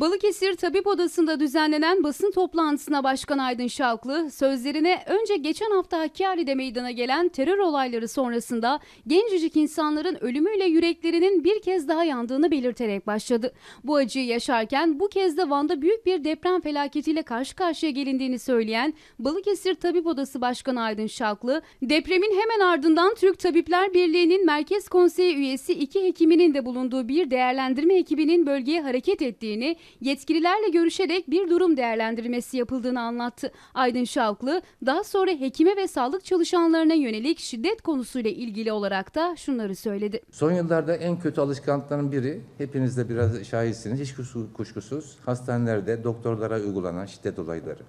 Balıkesir Tabip Odası'nda düzenlenen basın toplantısına Başkan Aydın Şalklı sözlerine önce geçen hafta Hakkari'de meydana gelen terör olayları sonrasında gencecik insanların ölümüyle yüreklerinin bir kez daha yandığını belirterek başladı. Bu acıyı yaşarken bu kez de Van'da büyük bir deprem felaketiyle karşı karşıya gelindiğini söyleyen Balıkesir Tabip Odası Başkanı Aydın Şalklı, depremin hemen ardından Türk Tabipler Birliği'nin Merkez Konseyi üyesi iki hekiminin de bulunduğu bir değerlendirme ekibinin bölgeye hareket ettiğini, yetkililerle görüşerek bir durum değerlendirmesi yapıldığını anlattı. Aydın Şavklı daha sonra hekime ve sağlık çalışanlarına yönelik şiddet konusuyla ilgili olarak da şunları söyledi. Son yıllarda en kötü alışkanlıkların biri, hepiniz de biraz şahitsiniz, hiç kuşkusuz hastanelerde doktorlara uygulanan şiddet olayları.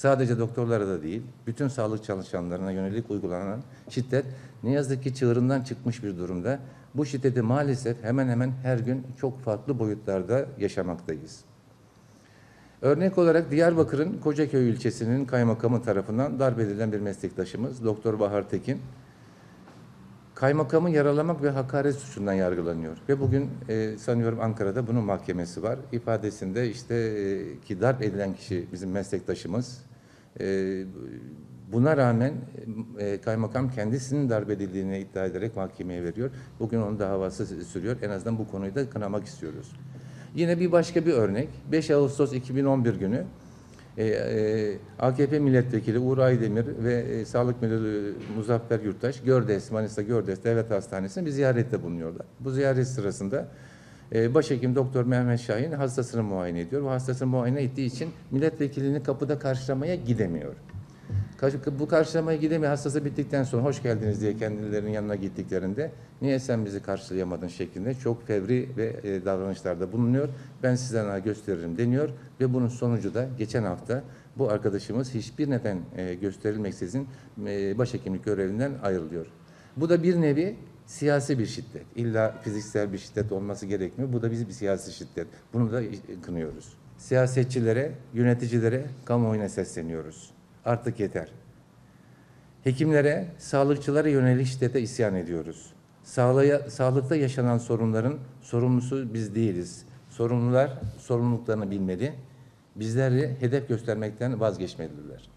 Sadece doktorlara da değil, bütün sağlık çalışanlarına yönelik uygulanan şiddet ne yazık ki çığırından çıkmış bir durumda. Bu şiddeti maalesef hemen hemen her gün çok farklı boyutlarda yaşamaktayız. Örnek olarak Diyarbakır'ın Kocaköy ilçesinin kaymakamı tarafından darp edilen bir meslektaşımız Doktor Bahar Tekin kaymakamı yaralamak ve hakaret suçundan yargılanıyor. Ve bugün e, sanıyorum Ankara'da bunun mahkemesi var. İfadesinde işte e, ki darp edilen kişi bizim meslektaşımız. E, buna rağmen e, kaymakam kendisinin darp edildiğini iddia ederek mahkemeye veriyor. Bugün onun davası sürüyor. En azından bu konuyu da kınamak istiyoruz. Yine bir başka bir örnek. 5 Ağustos 2011 günü e, e, AKP milletvekili Uğur Aydemir ve e, Sağlık Müdürü Muzaffer Yurttaş Gördes, Manisa Gördes Devlet Hastanesi'ne bir ziyarette bulunuyorlar. Bu ziyaret sırasında e, Başhekim Doktor Mehmet Şahin hastasını muayene ediyor. Bu hastasını muayene ettiği için milletvekilini kapıda karşılamaya gidemiyor. Bu karşılamaya gidemiyor. Hastası bittikten sonra hoş geldiniz diye kendilerinin yanına gittiklerinde niye sen bizi karşılayamadın şeklinde çok fevri ve e, davranışlarda bulunuyor. Ben sizden gösteririm deniyor ve bunun sonucu da geçen hafta bu arkadaşımız hiçbir neden e, gösterilmeksizin e, başhekimlik görevinden ayrılıyor. Bu da bir nevi siyasi bir şiddet. İlla fiziksel bir şiddet olması gerekmiyor. Bu da bizim bir siyasi şiddet. Bunu da kınıyoruz. Siyasetçilere, yöneticilere, kamuoyuna sesleniyoruz. Artık yeter. Hekimlere, sağlıkçılara yönelik şiddete isyan ediyoruz. Sağlığa, sağlıkta yaşanan sorunların sorumlusu biz değiliz. Sorumlular sorumluluklarını bilmeli. Bizleri hedef göstermekten vazgeçmelidirler.